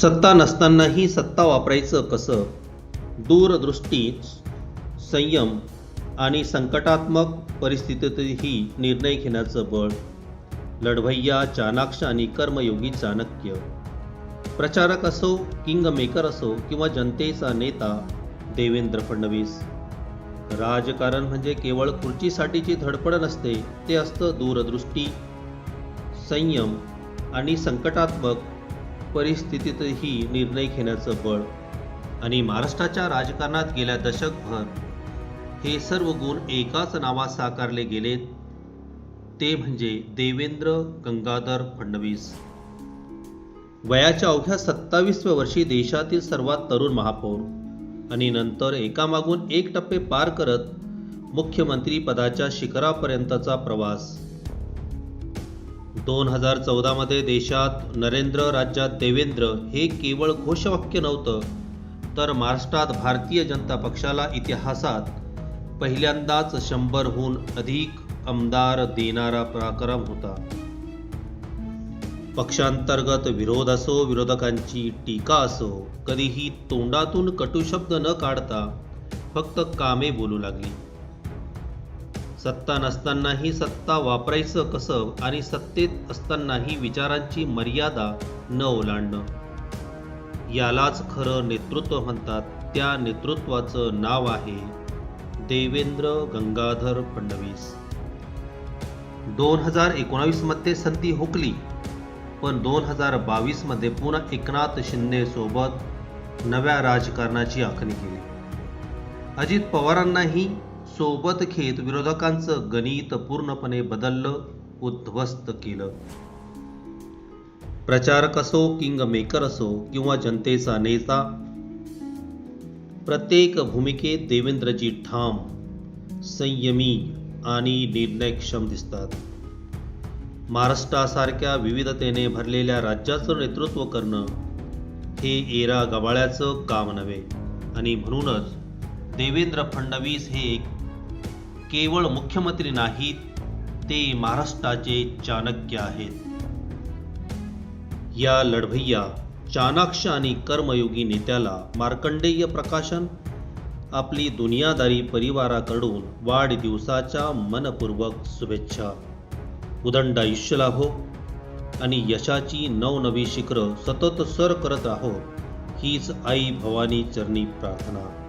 सत्ता नसतानाही सत्ता वापरायचं कसं? दूरदृष्टी संयम आणि संकटात्मक परिस्थितीतही निर्णय घेण्याचं बळ लढवय्या चाणाक्ष आणि कर्मयोगी चाणक्य प्रचारक असो किंग मेकर असो किंवा जनतेचा नेता देवेंद्र फडणवीस. राजकारण म्हणजे केवळ खुर्चीसाठीची धडपड नसते ते असतं दूरदृष्टी संयम आणि संकटात्मक परिस्थितीतही निर्णय घेण्याचं बळ आणि महाराष्ट्राच्या राजकारणात गेल्या दशकभर हे सर्व गुण एकाच नावात साकारले गेलेत ते म्हणजे देवेंद्र गंगाधर फडणवीस. वयाच्या अवघ्या सत्तावीसव्या वर्षी देशातील सर्वात तरुण महापौर आणि नंतर एकामागून एक टप्पे पार करत मुख्यमंत्री पदाच्या शिखरापर्यंतचा प्रवास. दोन हजार चौदामध्ये देशात नरेंद्र राज्यात देवेंद्र हे केवळ घोषवाक्य नव्हतं तर महाराष्ट्रात भारतीय जनता पक्षाला इतिहासात पहिल्यांदाच शंभरहून अधिक आमदार देणारा पराक्रम होता. पक्षांतर्गत विरोध असो विरोधकांची टीका असो कधीही तोंडातून कटुशब्द न काढता फक्त कामे बोलू लागली. सत्ता नसतानाही सत्ता वापरायचं कसं आणि सत्तेत असतानाही विचारांची मर्यादा न ओलांडणं. यालाच खरं नेतृत्व म्हणतात. त्या नेतृत्वाचं नाव आहे देवेंद्र गंगाधर फडणवीस. दोन हजार एकोणावीसमध्ये संधी हुकली पण दोन हजार बावीसमध्ये पुन्हा एकनाथ शिंदेसोबत नव्या राजकारणाची आखणी केली. अजित पवारांनाही सोबत घेत विरोधकांचं गणित पूर्णपणे बदललं उद्ध्वस्त केलं. प्रचारक असो किंग मेकर असो किंवा जनतेचा नेता प्रत्येक भूमिकेत देवेंद्रजी ठाम संयमी आणि निर्णयक्षम दिसतात. महाराष्ट्रासारख्या विविधतेने भरलेल्या राज्याचं नेतृत्व करणं हे एरा गबाळ्याचं काम नव्हे. आणि म्हणूनच देवेंद्र फडणवीस हे केवळ मुख्यमंत्री नाहीत ते महाराष्ट्राचे चाणक्य आहेत. या लढवय्या चाणाक्ष आणि कर्मयोगी नेत्याला मार्कंडेय प्रकाशन आपली दुनियादारी परिवाराकडून वाढदिवसाच्या मनपूर्वक शुभेच्छा. उदंड आयुष्य लाभो आणि यशाची नवनवी शिखरं सतत सर करत राहो हीच आई भवानी चरणी प्रार्थना.